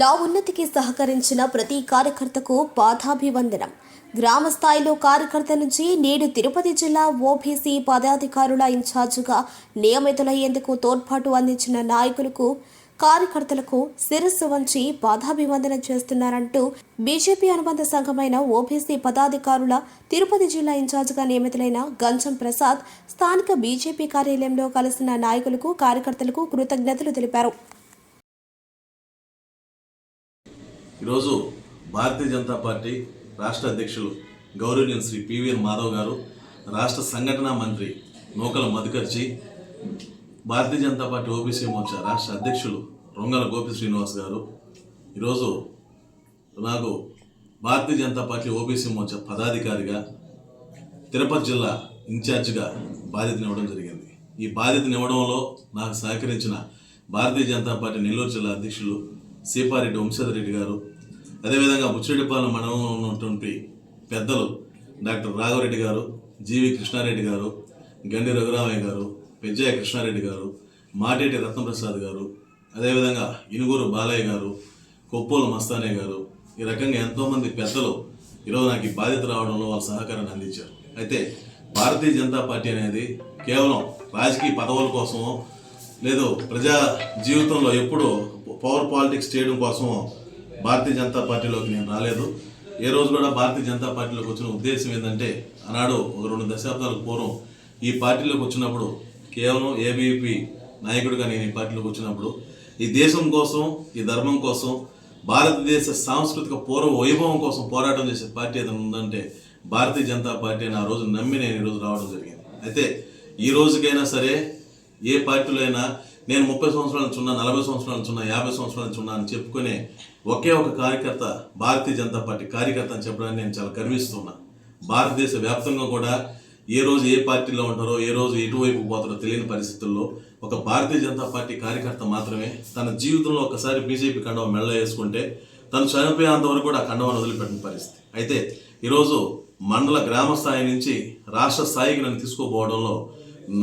నా ఉన్నతికి సహకరించిన ప్రతి కార్యకర్తకు పాదాభివందనం. గ్రామ స్థాయిలో కార్యకర్త నుంచి నేడు తిరుపతి జిల్లా ఓబీసీ పదాధికారుల ఇన్ఛార్జిగా నియమితులయ్యేందుకు తోడ్పాటు అందించిన నాయకులకు కార్యకర్తలకు శిరస్సు వంచి పాదాభివందనం చేస్తున్నారంటూ బీజేపీ అనుబంధ సంఘమైన ఓబీసీ పదాధికారుల తిరుపతి జిల్లా ఇన్ఛార్జిగా నియమితులైన గంజం ప్రసాద్ స్థానిక బీజేపీ కార్యాలయంలో కలిసిన నాయకులకు కార్యకర్తలకు కృతజ్ఞతలు తెలిపారు. ఈరోజు భారతీయ జనతా పార్టీ రాష్ట్ర అధ్యక్షులు గౌరవనీయులు శ్రీ పివిఎన్ మాధవ్ గారు రాష్ట్ర సంఘటన మంత్రి నూకల మధుకర్జీ భారతీయ జనతా పార్టీ ఓబీసీ మోర్చా రాష్ట్ర అధ్యక్షులు రొంగల గోపి శ్రీనివాస్ గారు. ఈరోజు నాకు భారతీయ జనతా పార్టీ ఓబీసీ మోర్చా పదాధికారిగా తిరుపతి జిల్లా ఇన్ఛార్జిగా బాధ్యతనివ్వడం జరిగింది. ఈ బాధ్యతనివ్వడంలో నాకు సహకరించిన భారతీయ జనతా పార్టీ నెల్లూరు జిల్లా అధ్యక్షులు సీపారెడ్డి వంశధర్ రెడ్డి గారు అదేవిధంగా బుచ్చిరెడ్డిపాలెం మండలంలో ఉన్నటువంటి పెద్దలు డాక్టర్ రాఘవరెడ్డి గారు జీవి కృష్ణారెడ్డి గారు గండి రఘురామయ్య గారు పెజ్జాయ కృష్ణారెడ్డి గారు మాటేటి రత్నప్రసాద్ గారు అదేవిధంగా ఇనుగూరు బాలయ్య గారు కొప్పోలు మస్తానే గారు ఈ రకంగా ఎంతోమంది పెద్దలు ఈరోజు నాకు ఈ బాధ్యత రావడంలో వాళ్ళ సహకారాన్ని అందించారు. అయితే భారతీయ జనతా పార్టీ అనేది కేవలం రాజకీయ పదవుల కోసమో లేదు ప్రజా జీవితంలో ఎప్పుడూ పవర్ పాలిటిక్స్ చేయడం కోసమో భారతీయ జనతా పార్టీలోకి నేను రాలేదు. ఏ రోజు కూడా భారతీయ జనతా పార్టీలోకి వచ్చిన ఉద్దేశం ఏంటంటే ఆనాడు ఒక రెండు దశాబ్దాలకు పూర్వం ఈ పార్టీలోకి వచ్చినప్పుడు కేవలం ఏబీపీ నాయకుడిగా నేను ఈ పార్టీలోకి వచ్చినప్పుడు ఈ దేశం కోసం ఈ ధర్మం కోసం భారతదేశ సాంస్కృతిక పూర్వ వైభవం కోసం పోరాటం చేసే పార్టీ ఏదైనా ఉందంటే భారతీయ జనతా పార్టీ అని ఆ రోజు నమ్మి నేను ఈరోజు రావడం జరిగింది. అయితే ఈ రోజుకైనా సరే ఏ పార్టీలో అయినా నేను ముప్పై సంవత్సరాల నుంచి ఉన్నా నలభై సంవత్సరాల నుంచి ఉన్నా యాభై సంవత్సరాల నుంచి ఉన్నా అని చెప్పుకునే ఒకే ఒక కార్యకర్త భారతీయ జనతా పార్టీ కార్యకర్త అని చెప్పడానికి నేను చాలా గర్విస్తున్నా. భారతదేశ వ్యాప్తంగా కూడా ఏ రోజు ఏ పార్టీలో ఉంటారో ఏ రోజు ఎటువైపు పోతారో తెలియని పరిస్థితుల్లో ఒక భారతీయ జనతా పార్టీ కార్యకర్త మాత్రమే తన జీవితంలో ఒకసారి బీజేపీ కండవ మెళ్ళ వేసుకుంటే తను చనిపోయేంత వరకు కూడా ఆ కండవాన్ని వదిలిపెట్టిన పరిస్థితి. అయితే ఈరోజు మండల గ్రామ స్థాయి నుంచి రాష్ట్ర స్థాయికి నన్ను తీసుకోపోవడంలో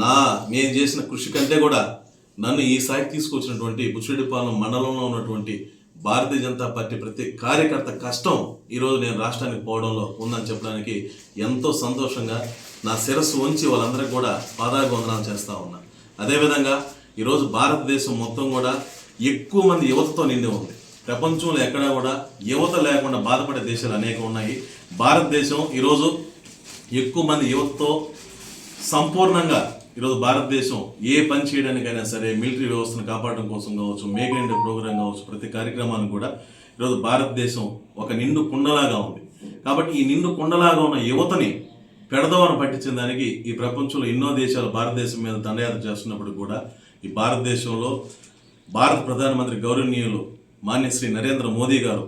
నా నేను చేసిన కృషి కంటే కూడా నన్ను ఈ స్థాయికి తీసుకొచ్చినటువంటి బుచ్చిరెడ్డిపాలెం మండలంలో ఉన్నటువంటి భారతీయ జనతా పార్టీ ప్రతి కార్యకర్త కష్టం ఈరోజు నేను రాష్ట్రానికి పోవడంలో ఉందని చెప్పడానికి ఎంతో సంతోషంగా నా శిరస్సు ఉంచి వాళ్ళందరికీ కూడా పాదాభివందనాలు చేస్తూ ఉన్నా. అదేవిధంగా ఈరోజు భారతదేశం మొత్తం కూడా ఎక్కువ మంది యువతతో నిండి ఉంది. ప్రపంచంలో ఎక్కడా కూడా యువత లేకుండా బాధపడే దేశాలు అనేకం ఉన్నాయి. భారతదేశం ఈరోజు ఎక్కువ మంది యువతతో సంపూర్ణంగా ఈరోజు భారతదేశం ఏ పని చేయడానికైనా సరే మిలిటరీ వ్యవస్థను కాపాడడం కోసం కావచ్చు మేక్ ఇన్ ఇండియా ప్రోగ్రామ్ కావచ్చు ప్రతి కార్యక్రమాన్ని కూడా ఈరోజు భారతదేశం ఒక నిండు కుండలాగా ఉంది. కాబట్టి ఈ నిండు కుండలాగా ఉన్న యువతని పెడదవన పట్టించిన దానికి ఈ ప్రపంచంలో ఎన్నో దేశాలు భారతదేశం మీద దండయాత్ర చేస్తున్నప్పుడు కూడా ఈ భారతదేశంలో భారత ప్రధానమంత్రి గౌరవనీయులు మాన్యశ్రీ నరేంద్ర మోదీ గారు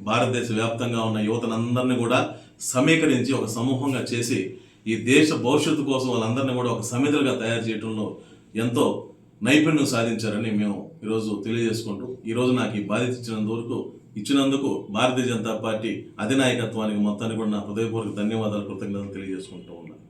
భారతదేశ వ్యాప్తంగా ఉన్న యువతనందరినీ కూడా సమీకరించి ఒక సమూహంగా చేసి ఈ దేశ భవిష్యత్తు కోసం వాళ్ళందరినీ కూడా ఒక సమితులుగా తయారు చేయడంలో ఎంతో నైపుణ్యం సాధించారని మేము ఈరోజు తెలియజేసుకుంటూ ఈరోజు నాకు ఈ బాధ్యత ఇచ్చినందుకు ఇచ్చినందుకు భారతీయ జనతా పార్టీ అధినాయకత్వానికి మొత్తానికి కూడా నా హృదయపూర్వక ధన్యవాదాలు కృతజ్ఞతలు తెలియజేసుకుంటూ ఉన్నాను.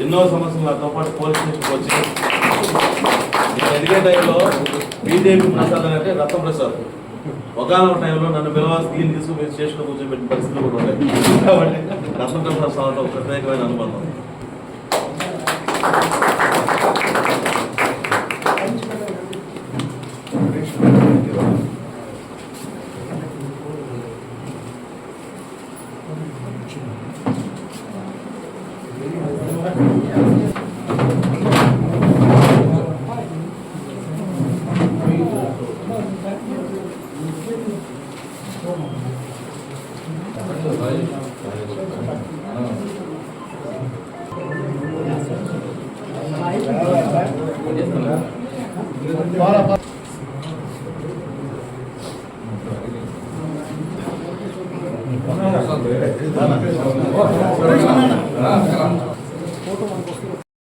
ఎన్నో సమస్యలు నాతో పాటు పోలీస్ స్టేషన్కి వచ్చి నేను ఎదిగే టైంలో బీజేపీ ప్రసాద్ అంటే రత్న ప్రసాద్ ఒకనొక టైంలో నన్ను పిలవాల్సి దీన్ని తీసుకుని స్టేషన్లో కూర్చోబెట్టిన పరిస్థితులు కూడా ఉన్నాయి. కాబట్టి రత్న ప్రసాద్ ఒక ప్రత్యేకమైన అనుబంధం. 네. 아,